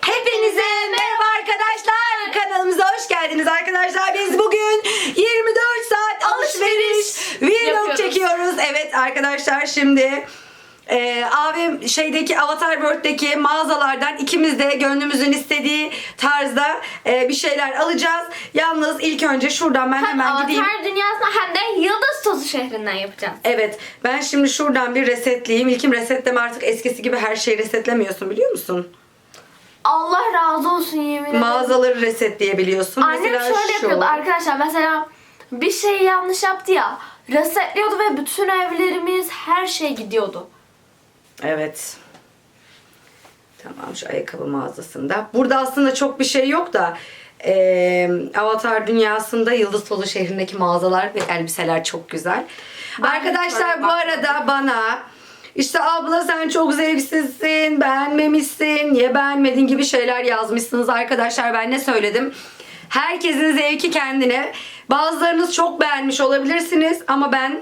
Hepinize merhaba arkadaşlar. Kanalımıza hoş geldiniz arkadaşlar. Biz bugün 24 saat alışveriş vlog Yapıyoruz. çekiyoruz. Evet arkadaşlar şimdi e, abim şeydeki Avatar World'deki mağazalardan ikimiz de gönlümüzün istediği tarzda e, bir şeyler alacağız. Yalnız ilk önce şuradan ben Hem hemen Avatar gideyim. dünyasına hem de Yıldız Tozu şehrinden yapacağız. Evet ben şimdi şuradan bir resetleyeyim. İlkim resetleme artık eskisi gibi her şeyi resetlemiyorsun biliyor musun? Allah razı olsun yemin ederim. Mağazaları resetleyebiliyorsun. Annem Mesela şöyle şu. yapıyordu arkadaşlar mesela bir şey yanlış yaptı ya resetliyordu ve bütün evlerimiz her şey gidiyordu. Evet. Tamam şu ayakkabı mağazasında. Burada aslında çok bir şey yok da eee, Avatar dünyasında Yıldız Tolu şehrindeki mağazalar ve elbiseler çok güzel. Ben Arkadaşlar bu arada bana işte abla sen çok zevksizsin, beğenmemişsin, niye beğenmedin gibi şeyler yazmışsınız arkadaşlar. Ben ne söyledim? Herkesin zevki kendine. Bazılarınız çok beğenmiş olabilirsiniz ama ben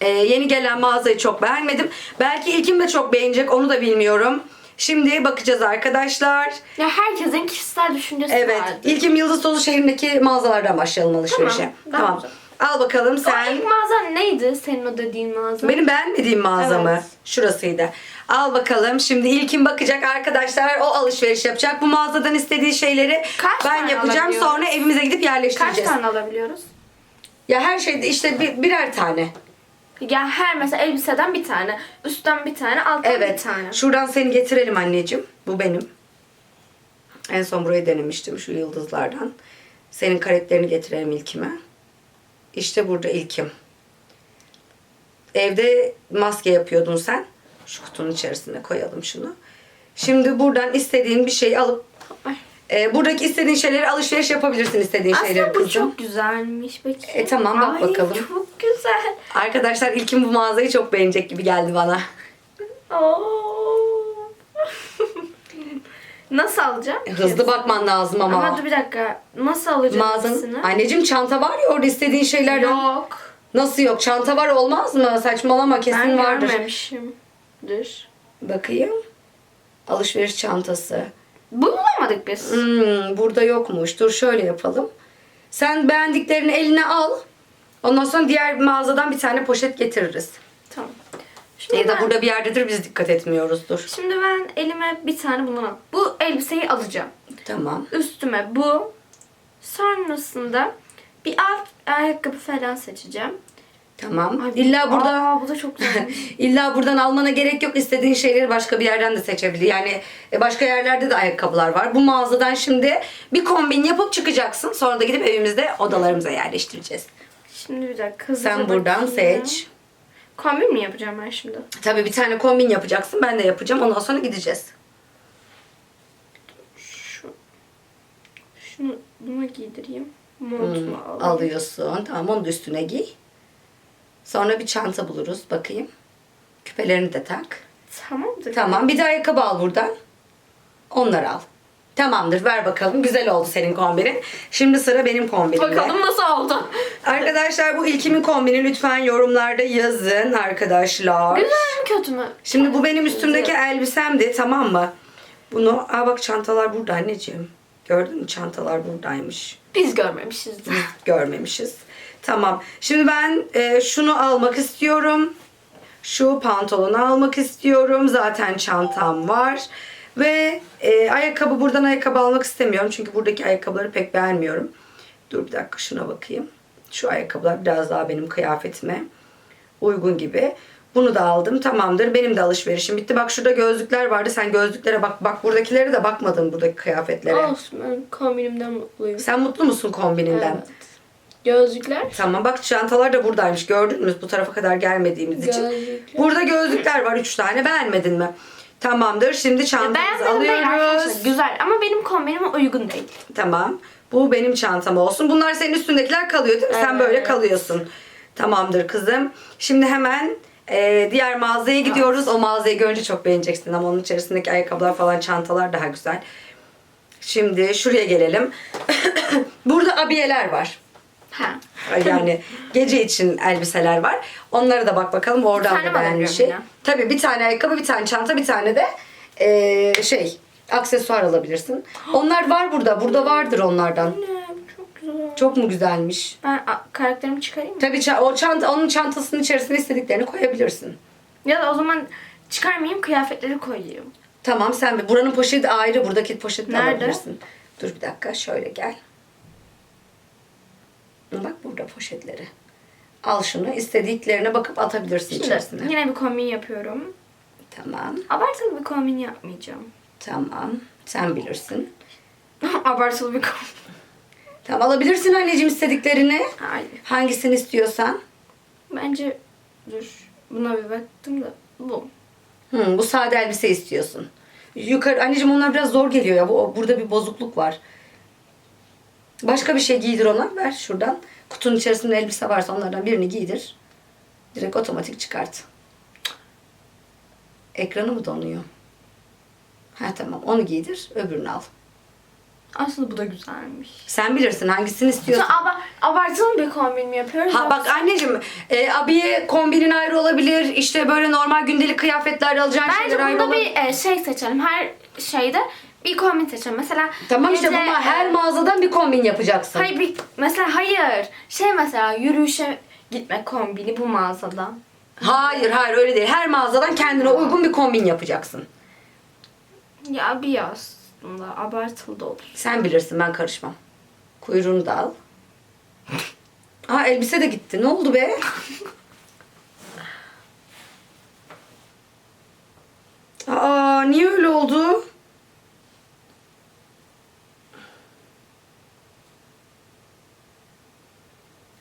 ee, yeni gelen mağazayı çok beğenmedim. Belki ilkim de çok beğenecek onu da bilmiyorum. Şimdi bakacağız arkadaşlar. Ya herkesin kişisel düşüncesi Evet. vardı. İlkim Yıldız Tozu şehrindeki mağazalardan başlayalım alışverişe. Tamam, Tamam. tamam. Al bakalım O sen. ilk mağaza neydi senin o dediğin mağaza? Benim beğenmediğim mağaza mı? Evet. Şurasıydı. Al bakalım. Şimdi ilkim bakacak arkadaşlar. O alışveriş yapacak. Bu mağazadan istediği şeyleri Kaç ben tane yapacağım. alabiliyoruz? Sonra evimize gidip Kaç yerleştireceğiz. tane alabiliyoruz? Ya her şeyde işte bir- birer tane. Yani her mesela elbiseden bir tane, üstten bir tane, alttan bir Evet. tane. Şuradan seni getirelim anneciğim. Bu benim. En son burayı denemiştim şu yıldızlardan. Senin karakterini getirelim ilkime. İşte burada ilkim. Evde maske yapıyordun sen. Şu kutunun içerisine koyalım şunu. Şimdi buradan istediğin bir şey alıp e, buradaki istediğin şeyleri alışveriş yapabilirsin istediğin şeyleri Aslında bu kızım. çok güzelmiş peki. E, tamam, bak Ay, bakalım. çok güzel. Arkadaşlar ilkim bu mağazayı çok beğenecek gibi geldi bana. Oo. Nasıl alacağım? Hızlı bakman lazım ama. Ama dur bir dakika. Nasıl alacağım Mağazanın. hepsini? Anneciğim çanta var ya orada istediğin şeylerden. Yok. Nasıl yok? Çanta var olmaz mı? Saçmalama kesin Ben vardır. görmemişimdir. Bakayım. Alışveriş çantası. Bu bulamadık biz. Hmm, burada yokmuş. Dur şöyle yapalım. Sen beğendiklerini eline al. Ondan sonra diğer mağazadan bir tane poşet getiririz. Şimdi Ya da ben, burada bir yerdedir biz dikkat etmiyoruzdur. şimdi ben elime bir tane bundan al. Bu elbiseyi alacağım. Tamam. Üstüme bu. Sonrasında bir alt ayakkabı falan seçeceğim. Tamam. Ay, İlla burada Aa, bu da çok güzel. İlla buradan almana gerek yok. İstediğin şeyleri başka bir yerden de seçebilir. Yani e, başka yerlerde de ayakkabılar var. Bu mağazadan şimdi bir kombin yapıp çıkacaksın. Sonra da gidip evimizde odalarımıza yerleştireceğiz. Şimdi bir dakika Sen buradan bakayım. seç. Kombin mi yapacağım ben şimdi? Tabii bir tane kombin yapacaksın. Ben de yapacağım. Ondan sonra gideceğiz. Şu, şunu buna giydireyim. Hmm, Montumu alayım. alıyorsun. Tamam onu da üstüne giy. Sonra bir çanta buluruz. Bakayım. Küpelerini de tak. Tamamdır. Tamam. Bir de ayakkabı al buradan. Onları al. Tamamdır. Ver bakalım. Güzel oldu senin kombinin. Şimdi sıra benim kombinimde. Bakalım nasıl oldu. Arkadaşlar bu ilkimin kombini lütfen yorumlarda yazın arkadaşlar. Güzel mi kötü mü? Şimdi bu benim üstümdeki elbisemdi tamam mı? Bunu aa bak çantalar burada anneciğim. Gördün mü çantalar buradaymış. Biz görmemişizdir. Görmemişiz. Tamam. Şimdi ben e, şunu almak istiyorum. Şu pantolonu almak istiyorum. Zaten çantam var. Ve e, ayakkabı buradan ayakkabı almak istemiyorum. Çünkü buradaki ayakkabıları pek beğenmiyorum. Dur bir dakika şuna bakayım. Şu ayakkabılar biraz daha benim kıyafetime uygun gibi. Bunu da aldım. Tamamdır. Benim de alışverişim bitti. Bak şurada gözlükler vardı. Sen gözlüklere bak. Bak buradakilere de bakmadın buradaki kıyafetlere. Olsun ben kombinimden mutluyum. Sen mutlu musun kombininden? Evet. Gözlükler. Tamam bak çantalar da buradaymış. Gördün mü? Bu tarafa kadar gelmediğimiz için. Gözlükler. Burada gözlükler var. Üç tane. Beğenmedin mi? Tamamdır. Şimdi çantamızı Beğenmedim değil alıyoruz. arkadaşlar. Güzel ama benim kombinime uygun değil. Tamam. Bu benim çantam olsun. Bunlar senin üstündekiler kalıyor değil mi? Sen Evet. böyle kalıyorsun. Tamamdır kızım. Şimdi hemen e, diğer mağazaya gidiyoruz. O mağazayı görünce çok beğeneceksin ama onun içerisindeki ayakkabılar falan çantalar daha güzel. Şimdi şuraya gelelim. Burada abiyeler var. Ha. Yani gece için elbiseler var. Onlara da bak bakalım oradan da mi beğenmiş. alabiliyorum Tabii bir tane ayakkabı, bir tane çanta, bir tane de eee, şey Aksesuar alabilirsin. Onlar var burada. Burada vardır onlardan. Çok güzel. Çok mu güzelmiş? Ben karakterimi çıkarayım mı? Tabii o çanta, onun çantasının içerisine istediklerini koyabilirsin. Ya da o zaman çıkarmayayım kıyafetleri koyayım. Tamam sen bir buranın poşeti ayrı buradaki poşeti de Nerede? alabilirsin. Dur bir dakika şöyle gel. Bak burada poşetleri. Al şunu istediklerine bakıp atabilirsin Şimdi içerisine. yine bir kombin yapıyorum. Tamam. Abartılı bir kombin yapmayacağım. Tamam. Sen bilirsin. Abartılı bir kombin. Tamam alabilirsin anneciğim istediklerini. Hayır. Hangisini istiyorsan. Bence dur. Buna bir baktım da bu. Hı, bu sade elbise istiyorsun. Yukarı anneciğim onlar biraz zor geliyor ya. Bu, burada bir bozukluk var. Başka bir şey giydir ona. Ver şuradan. Kutunun içerisinde elbise varsa onlardan birini giydir. Direkt otomatik çıkart. Ekranı mı donuyor? Ha tamam onu giydir. Öbürünü al. Aslında bu da güzelmiş. Sen bilirsin hangisini Sonra istiyorsun. aba, abartılı bir kombin mi yapıyoruz? Ha bak anneciğim e, abiye kombinin ayrı olabilir. İşte böyle normal gündelik kıyafetlerde alacağın Bence şeyler ayrı bunda olabilir. bir e, şey seçelim. Her şeyde bir kombin seçelim. Mesela Tamam işte gece, ama her mağazadan bir kombin yapacaksın. Hayır bir, mesela hayır. Şey mesela yürüyüşe gitme kombini bu mağazada. Hayır hayır öyle değil. Her mağazadan kendine uygun bir kombin yapacaksın. Ya bir aslında abartılı da olur. Sen bilirsin ben karışmam. Kuyruğunu da al. Aa elbise de gitti. Ne oldu be? Aa niye öyle oldu?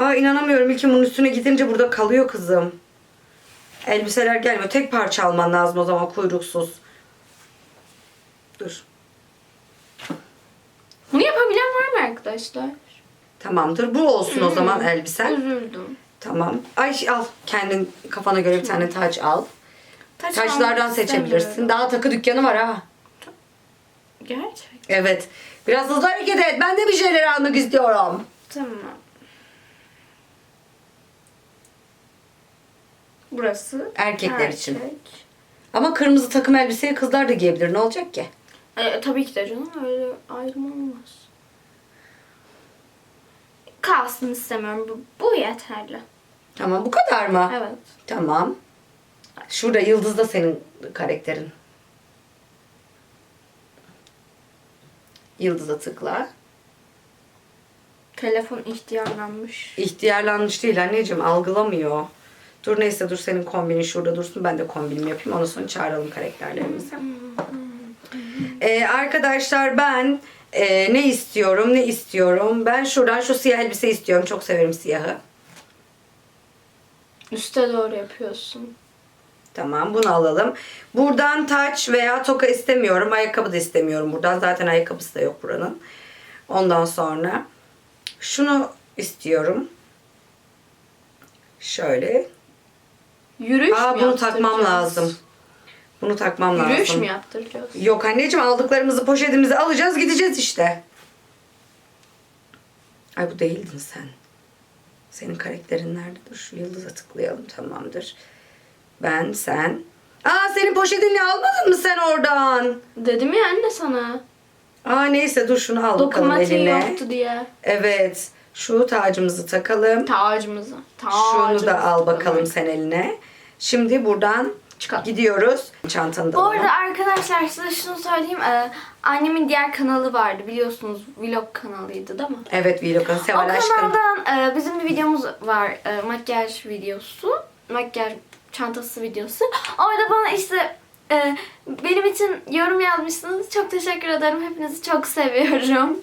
Aa inanamıyorum. İlkin bunun üstüne gidince burada kalıyor kızım. Elbiseler gelmiyor. Tek parça alman lazım o zaman kuyruksuz. Dur. Bunu yapabilen var mı arkadaşlar? Tamamdır. Bu olsun o zaman elbisen. Üzüldüm. Tamam. Ay al. Kendin kafana göre bir tane taç al. Taç Taçlardan almak seçebilirsin. istemiyorum. Daha takı dükkanı var ha. Gerçek. Evet. Biraz hızlı hareket et. Ben de bir şeyler almak istiyorum. Tamam. Burası Erkekler erkek. için. Ama kırmızı takım elbiseyi kızlar da giyebilir. Ne olacak ki? E, tabii ki de canım öyle ayrım olmaz. Kalsın istemiyorum. Bu, bu yeterli. Tamam bu kadar mı? Evet. Tamam. Şurada Yıldız da senin karakterin. Yıldız'a tıkla. Telefon ihtiyarlanmış. İhtiyarlanmış değil anneciğim algılamıyor. Dur neyse dur senin kombinin şurada dursun ben de kombinimi yapayım ondan sonra çağıralım karakterlerimizi. Ee, arkadaşlar ben e, ne istiyorum ne istiyorum ben şuradan şu siyah elbise istiyorum çok severim siyahı. Üste doğru yapıyorsun. Tamam bunu alalım. Buradan taç veya toka istemiyorum. Ayakkabı da istemiyorum buradan. Zaten ayakkabısı da yok buranın. Ondan sonra şunu istiyorum. Şöyle. Yürüyüş Aa mü bunu takmam yaptıracağız? lazım. Bunu takmam Yürüyüş lazım. mü yaptıracağız? Yok anneciğim aldıklarımızı poşetimize alacağız gideceğiz işte. Ay bu değildin sen. Senin karakterin nerede? Dur şu yıldıza tıklayalım tamamdır. Ben sen. Aa senin poşetini almadın mı sen oradan? Dedim ya anne sana. Aa neyse dur şunu al bakalım Dokunmatiği eline. yoktu diye. Evet. Şu tacımızı takalım. Tacımızı. Şunu Tacımızı da al bakalım sen eline. Şimdi buradan Çıkar. gidiyoruz. Çantanı da Bu arada arkadaşlar size şunu söyleyeyim. Ee, annemin diğer kanalı vardı biliyorsunuz. Vlog kanalıydı değil mi? Evet Vlog'un O Seval Aşkın. kanaldan e, bizim bir videomuz var. E, makyaj videosu. Makyaj çantası videosu. Orada bana işte e, benim için yorum yazmışsınız. Çok teşekkür ederim. Hepinizi çok seviyorum.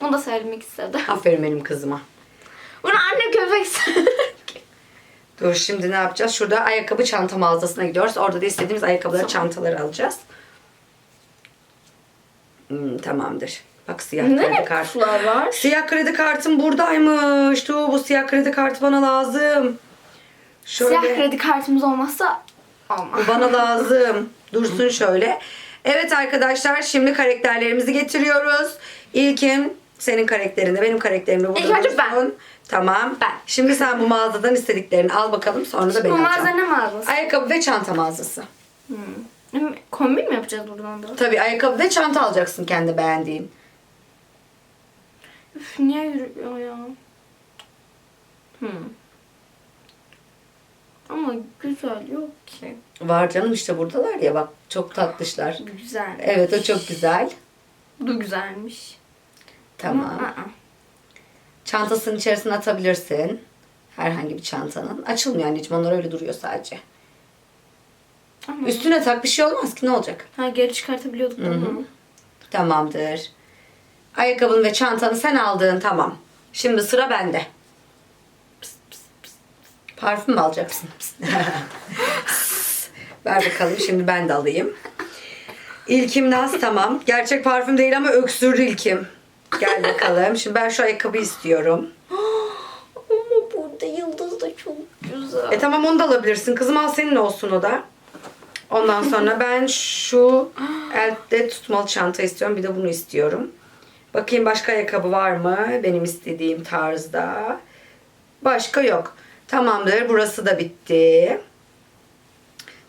Bunu da söylemek istedim. Aferin benim kızıma. Bunu anne köpek. Dur şimdi ne yapacağız? Şurada ayakkabı çanta mağazasına gidiyoruz. Orada da istediğimiz ayakkabıları, çantaları alacağız. Hmm, tamamdır. Bak siyah kredi ne kartı. kutular var? Siyah kredi kartım buradaymış. Dur bu siyah kredi kartı bana lazım. Şöyle. Siyah kredi kartımız olmazsa olmaz. Bu bana lazım. Dursun şöyle. Evet arkadaşlar şimdi karakterlerimizi getiriyoruz. İlkim senin karakterinde benim karakterimde İlk önce ben. Tamam. Ben. Şimdi sen bu mağazadan istediklerini al bakalım sonra da ben Bu alacağım. mağaza ne mağazası? Ayakkabı ve çanta mağazası. Hem Kombin mi yapacağız buradan da? Tabii ayakkabı ve çanta alacaksın kendi beğendiğin. Üf, niye yürüyor ya? Hmm. Ama güzel yok ki. Var canım işte buradalar ya bak çok tatlışlar. Güzel. Evet o çok güzel. Bu da güzelmiş. Tamam. Ama, aa. Çantasının içerisine atabilirsin. Herhangi bir çantanın. Açılmıyor anneciğim onlar öyle duruyor sadece. Ama- Üstüne tak bir şey olmaz ki ne olacak? Ha geri çıkartabiliyorduk değil mi? Tamamdır. Ayakkabını ve çantanı sen aldın tamam. Şimdi sıra bende. Pıs, pıs, pıs. Parfüm mü alacaksın? Pıs. Ver bakalım şimdi ben de alayım. İlkim Naz tamam. Gerçek parfüm değil ama öksürdü İlkim. Gel bakalım. Şimdi ben şu ayakkabı istiyorum. Ama burada yıldız da çok güzel. E tamam onu da alabilirsin. Kızım al senin olsun o da. Ondan sonra ben şu elde tutmalı çanta istiyorum. Bir de bunu istiyorum. Bakayım başka ayakkabı var mı? Benim istediğim tarzda. Başka yok. Tamamdır. Burası da bitti.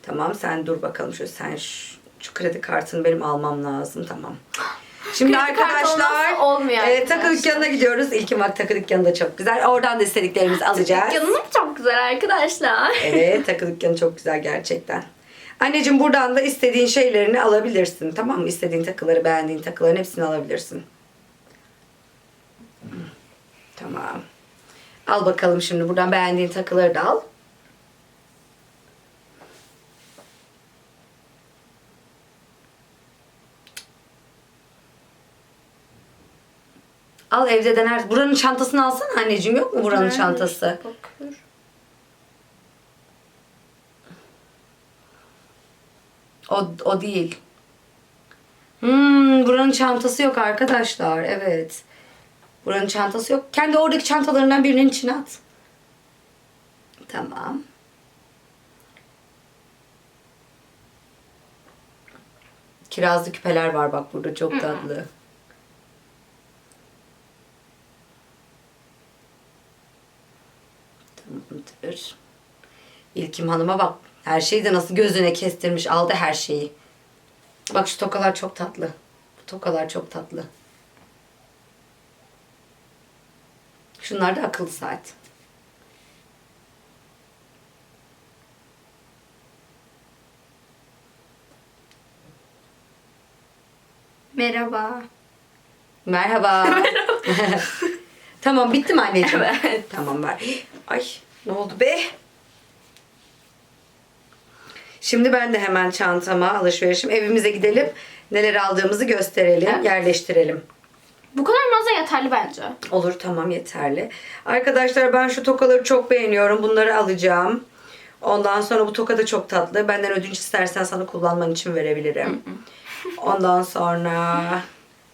Tamam sen dur bakalım. Şöyle sen şu, şu kredi kartını benim almam lazım. Tamam. Şimdi Kredi kartı arkadaşlar olmazsa olmuyor e, takı arkadaşlar. dükkanına gidiyoruz. İlkim bak takı dükkanı da çok güzel. Oradan da istediklerimizi alacağız. Yanım çok güzel arkadaşlar. Evet takı dükkanı çok güzel gerçekten. Anneciğim buradan da istediğin şeylerini alabilirsin. Tamam mı? İstediğin takıları, beğendiğin takıların hepsini alabilirsin. Tamam. Al bakalım şimdi buradan beğendiğin takıları da al. Al evde dener. Buranın çantasını alsana anneciğim. Yok mu buranın Nerede? çantası? Bakıyorum. O, o değil. Hmm, buranın çantası yok arkadaşlar. Evet. Buranın çantası yok. Kendi oradaki çantalarından birinin içine at. Tamam. Kirazlı küpeler var bak burada çok tatlı. Tamamdır. İlkim Hanım'a bak. Her şeyi de nasıl gözüne kestirmiş. Aldı her şeyi. Bak şu tokalar çok tatlı. Bu tokalar çok tatlı. Şunlar da akıllı saat. Merhaba. Merhaba. tamam bitti mi anneciğim? Evet. Tamam ver. Ay ne oldu be? Şimdi ben de hemen çantama alışverişim. Evimize gidelim. Neler aldığımızı gösterelim, Evet. yerleştirelim. Bu kadar mağaza yeterli bence. Olur tamam yeterli. Arkadaşlar ben şu tokaları çok beğeniyorum. Bunları alacağım. Ondan sonra bu toka da çok tatlı. Benden ödünç istersen sana kullanman için verebilirim. Ondan sonra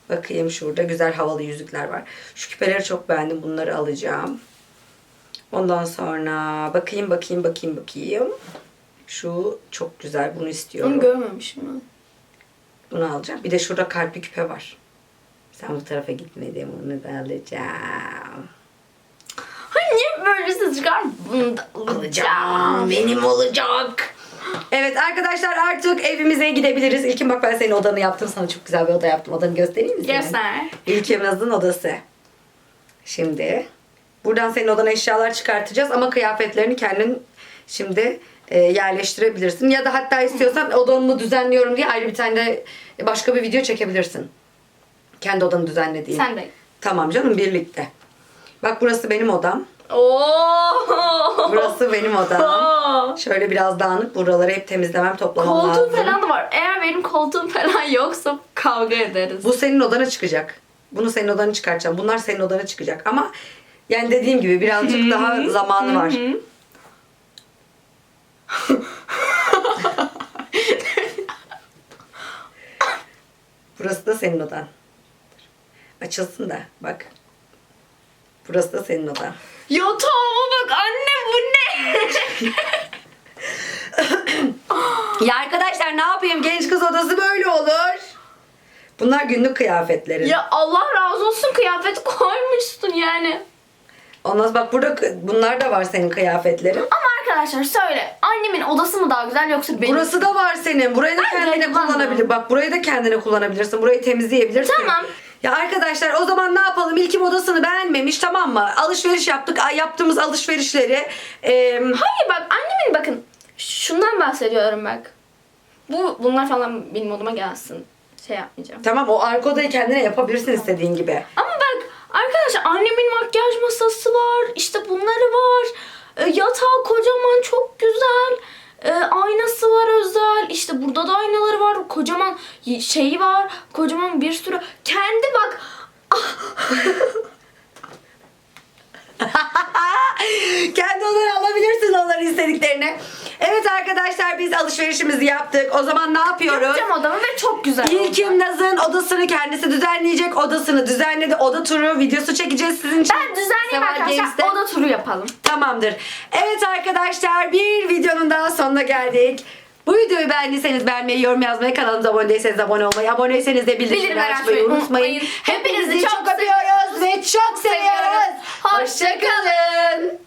bakayım şurada güzel havalı yüzükler var. Şu küpeleri çok beğendim. Bunları alacağım. Ondan sonra bakayım bakayım bakayım bakayım. Şu çok güzel. Bunu istiyorum. Onu görmemişim ben. Bunu alacağım. Bir de şurada kalpli küpe var. Sen bu tarafa gitmedin. Onu da alacağım. Hayır niye böyle bir ses çıkar? Bunu da alacağım. Benim olacak. Evet arkadaşlar artık evimize gidebiliriz. İlkin bak ben senin odanı yaptım. Sana çok güzel bir oda yaptım. Odanı göstereyim mi? Göster. İlkim Naz'ın odası. Şimdi buradan senin odana eşyalar çıkartacağız ama kıyafetlerini kendin şimdi e, yerleştirebilirsin. Ya da hatta istiyorsan odamı düzenliyorum diye ayrı bir tane de başka bir video çekebilirsin. Kendi odanı düzenlediğin. Sen de. Tamam canım birlikte. Bak burası benim odam. Oo. Burası benim odam. Şöyle biraz dağınık. Buraları hep temizlemem, toplamam Koltuğum lazım. falan da var. Eğer benim koltuğum falan yoksa kavga ederiz. Bu senin odana çıkacak. Bunu senin odana çıkartacağım. Bunlar senin odana çıkacak. Ama yani dediğim gibi birazcık daha zamanı var. Burası da senin odan. Açılsın da bak. Burası da senin odan. Yatağıma bak anne bu ne? Ya arkadaşlar ne yapayım? Genç kız odası böyle olur. Bunlar günlük kıyafetlerin. ya Allah razı olsun kıyafet koymuşsun yani. Ondan sonra bak burada bunlar da var senin kıyafetlerin. Ama Arkadaşlar söyle. Annemin odası mı daha güzel yoksa benim? Burası da var senin. Burayı da Ben kendine kullanabilir. Bak burayı da kendine kullanabilirsin. Burayı temizleyebilirsin. Tamam. Ya arkadaşlar o zaman ne yapalım? İlkim odasını beğenmemiş tamam mı? Alışveriş yaptık. Ay, Yaptığımız alışverişleri e, Hayır bak annemin bakın. Şundan bahsediyorum bak. Bu bunlar falan benim odama gelsin. Şey yapmayacağım. tamam o arka odayı kendine yapabilirsin istediğin gibi. Ama arkadaşlar annemin makyaj masası var. işte bunları var. E, yatağı kocaman çok güzel. E, aynası var özel. İşte burada da aynaları var. Kocaman şeyi var. Kocaman bir sürü. Kendi bak. Kendi odanı alabilirsin onların istediklerini. Evet arkadaşlar biz alışverişimizi yaptık. O zaman ne yapıyoruz? Yapacağım odamı ve çok güzel. İlkim Naz'ın odasını kendisi düzenleyecek. Odasını düzenledi. Oda turu videosu çekeceğiz sizin için. Ben düzenleyeyim Seval arkadaşlar. Games'te. Oda turu yapalım. Tamamdır. Evet arkadaşlar bir videonun daha sonuna geldik. Bu videoyu beğendiyseniz beğenmeyi, yorum yazmayı, kanalımıza abone değilseniz abone olmayı, aboneyseniz de bildirimleri açmayı unutmayın. Hepinizi çok öpüyoruz ve çok seviyoruz. Hoşçakalın.